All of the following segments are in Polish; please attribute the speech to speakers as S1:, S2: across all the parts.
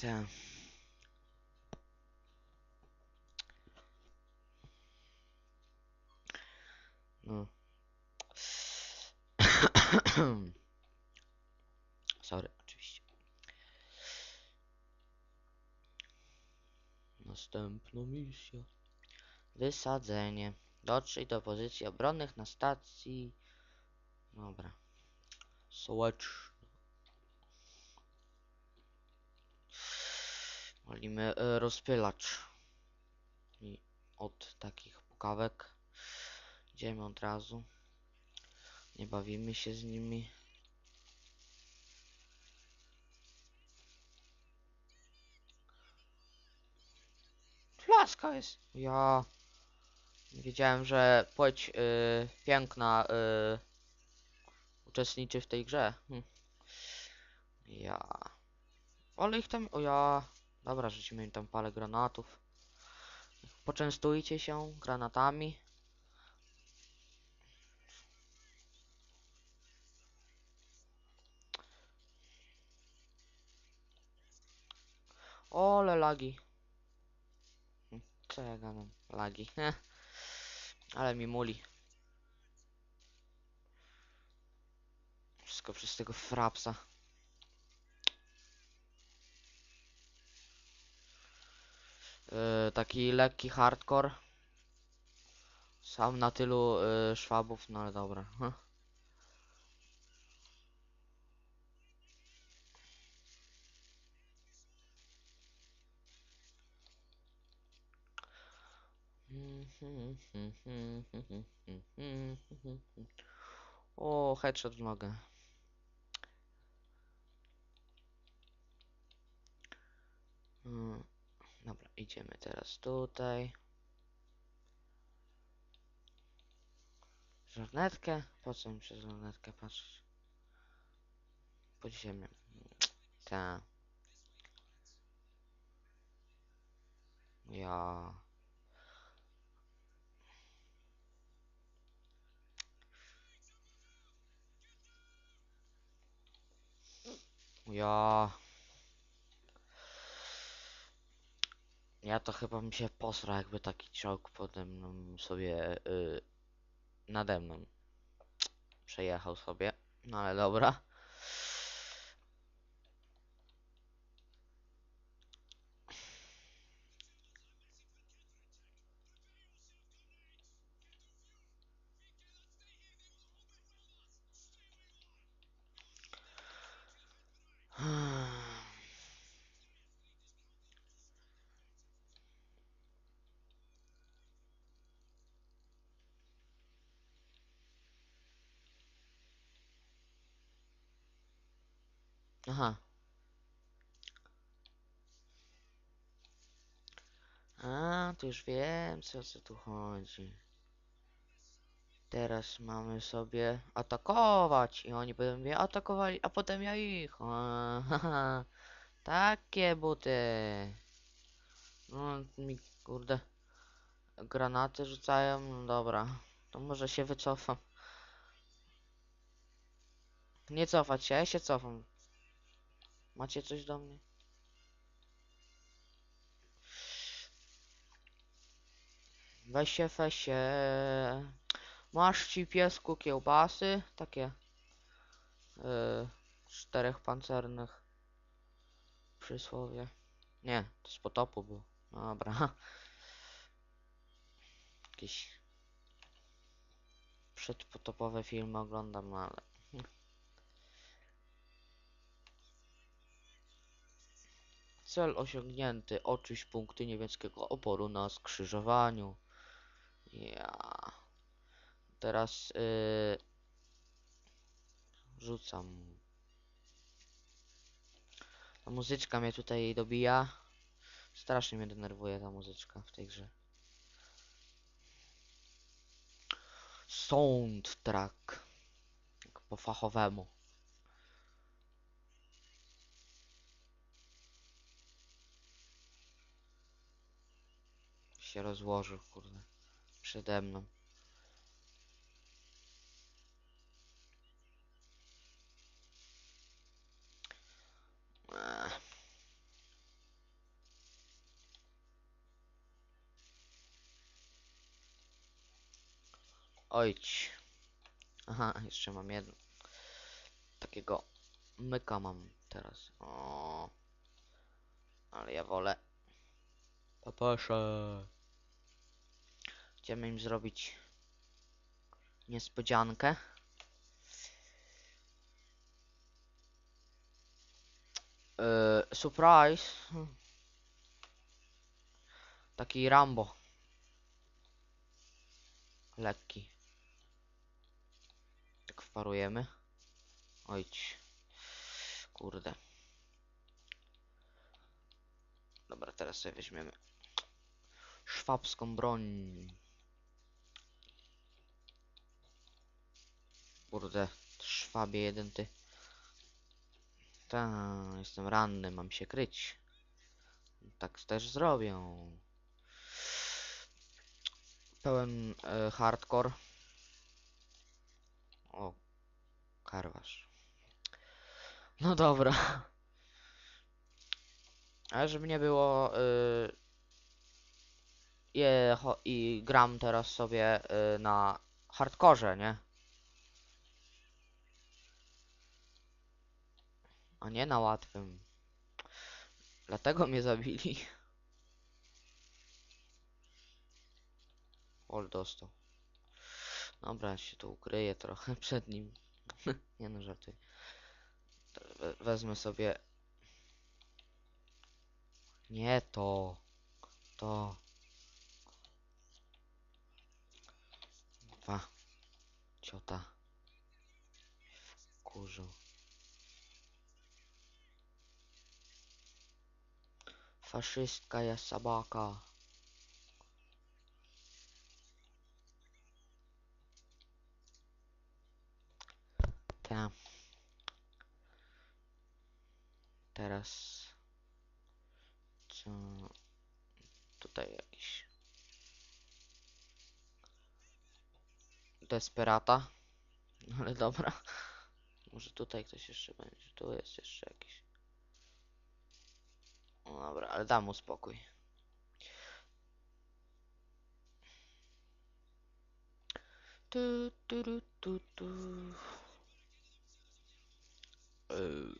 S1: Te. No. Sorry, oczywiście. Następna misja. Wysadzenie. Dotrzyj do pozycji obronnych na stacji. Dobra. Sołecz. Walimy e, rozpylacz. I od takich pukawek. Idziemy od razu. Nie bawimy się z nimi. Flaska jest. Ja wiedziałem, że płeć y, piękna y, uczestniczy w tej grze. Hm. Ja. Ale ich tam. O ja. Dobra, rzucimy im tam parę granatów. Poczęstujcie się granatami. Ole lagi. Co ja gadam? Lagi. Ale mi muli. Wszystko przez tego frapsa. Yy, taki lekki hardcore. Sam na tylu yy, szwabów, no ale dobra. Heh. O, headshot w nogę. Mm, Dobra, idziemy teraz tutaj. Żarnetkę? Po co mi przez żarnetkę patrzeć? Pod ziemią. Ta. Ja. Ja. Ja to chyba mi się posra, jakby taki czołg pode mną sobie y, nade mną przejechał sobie. No ale dobra. Aha. A, to już wiem, co, co tu chodzi. Teraz mamy sobie atakować i oni będą mnie atakowali, a potem ja ich. A, haha. Takie buty. No, mi kurde. Granaty rzucają, no dobra. To może się wycofam. Nie cofać się, ja się cofam. Macie coś do mnie? Weź się. Masz ci piesku kiełbasy? Takie. Yy, czterech pancernych. Przysłowie. Nie, to z potopu było. Dobra. Jakieś przedpotopowe filmy oglądam, ale. Cel osiągnięty. Oczyść punkty niemieckiego oporu na skrzyżowaniu. Ja. Teraz yy, rzucam. Ta muzyczka mnie tutaj dobija. Strasznie mnie denerwuje ta muzyczka w tej grze. Soundtrack. Jak po fachowemu. się rozłożył, kurde. Przede mną. Ojć. Aha, jeszcze mam jedno. Takiego myka mam teraz. O. Ale ja wolę. Papasze. Chcemy im zrobić niespodziankę. Yy, surprise. Taki Rambo. Lekki. Tak wparujemy. Ojć. Kurde. Dobra, teraz sobie weźmiemy szwabską broń. Kurde, szwabie jeden ty. Ta, jestem ranny, mam się kryć. Tak też zrobię. Pełen e, hardcore. O, karwasz. No dobra. Ale żeby nie było y, je, cho, i gram teraz sobie y, na hardkorze, nie? A nie na łatwym. Dlatego mnie zabili. Ol dostał. Dobra, się tu ukryję trochę przed nim. nie no, żartuję. We- Wezmę sobie... Nie to. To. Dwa. Ciota. Kurzu. Faszystka jest sabaka. Ta. Teraz. Co? Tutaj jakiś. Desperata. Ale dobra. Może tutaj ktoś jeszcze będzie. Tu jest jeszcze jakiś. No dobra, ale dam mu spokój. Tu, tu, tu, tu, tu. Yy.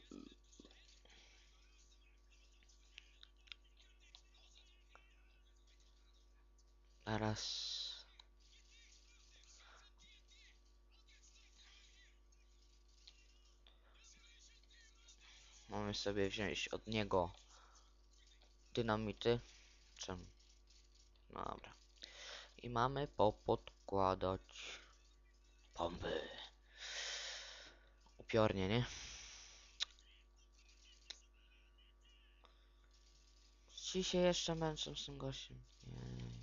S1: Zaraz. Mamy sobie wziąć od niego dynamity. No dobra. I mamy popodkładać bomby. Upiornie, nie? Ci się jeszcze męczą z tym gościem. Jej.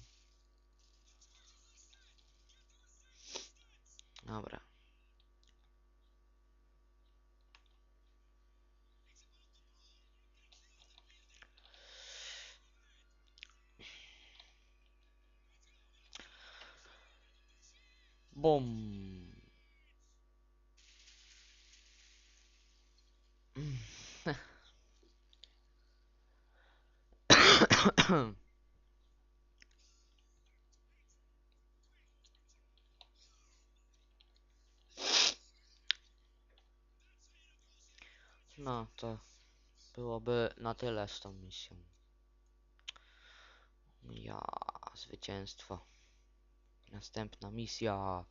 S1: Dobra. Bum. No, to byłoby na tyle z tą misją. Ja, zwycięstwo. Następna misja.